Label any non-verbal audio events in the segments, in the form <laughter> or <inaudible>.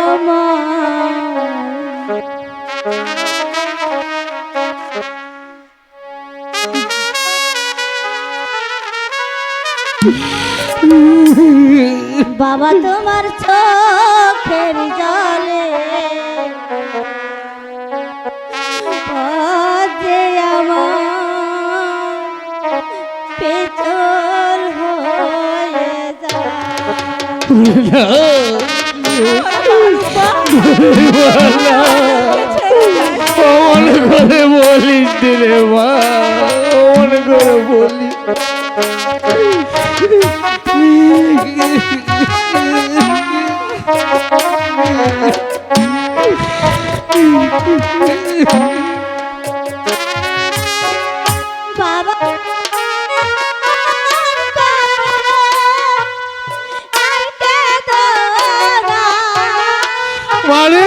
আমার। বাবা তোমার চোখের জলে আমার পেছল হয়ে যায়। <laughs> অমন করে বলিস দিলে মা করে বলি মানে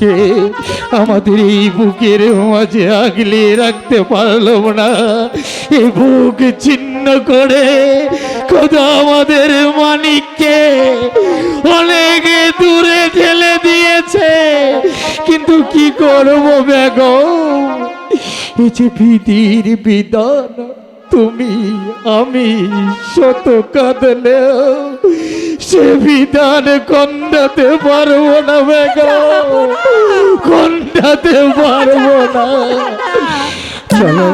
কে? আমাদের এই বুকের মাঝে আগলে রাখতে পারলাম না। এই বুক ছিন্ন করে খোদা আমাদের মানিককে অনেক দূরে ঠেলে দিয়েছে। কিন্তু কি করব বেগম এই যে বিধির বিধান, তুমি আমি শত কাঁদলেও সে বিধান কন্দাতে পারব না বেগম কন্দাতে পারব না। চলো।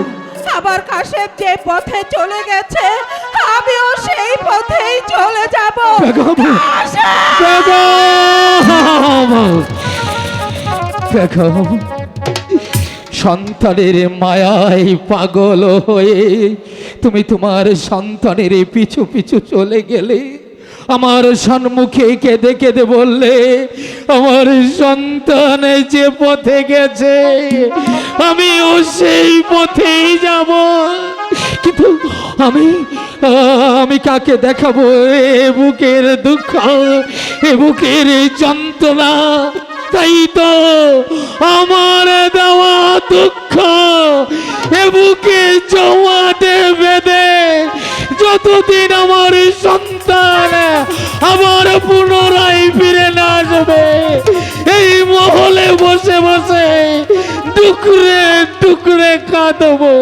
আবার কাশেম যে পথে চলে গেছে আমিও সেই পথেই চলে যাব। বেগম সন্তানের মায়ায় পাগল হয়ে তুমি তোমার সন্তানের পিছু পিছু চলে গেলে। আমার সম্মুখে কেঁদে কেঁদে বললে, আমার সন্তান যে পথে গেছে, আমিও সেই পথেই যাব। কিন্তু আমি আমি কাকে দেখাবো এ বুকের দুঃখ, এ বুকের যন্ত্রণা? তাই তো আমার দেওয়া দুঃখ, এ বুকে জমাতে বেঁধে যতদিন আমার সন্তান আমার পুনরায় ফিরে না আসবে। এই মহলে বসে বসে টুকরে টুকরে কাঁদবো।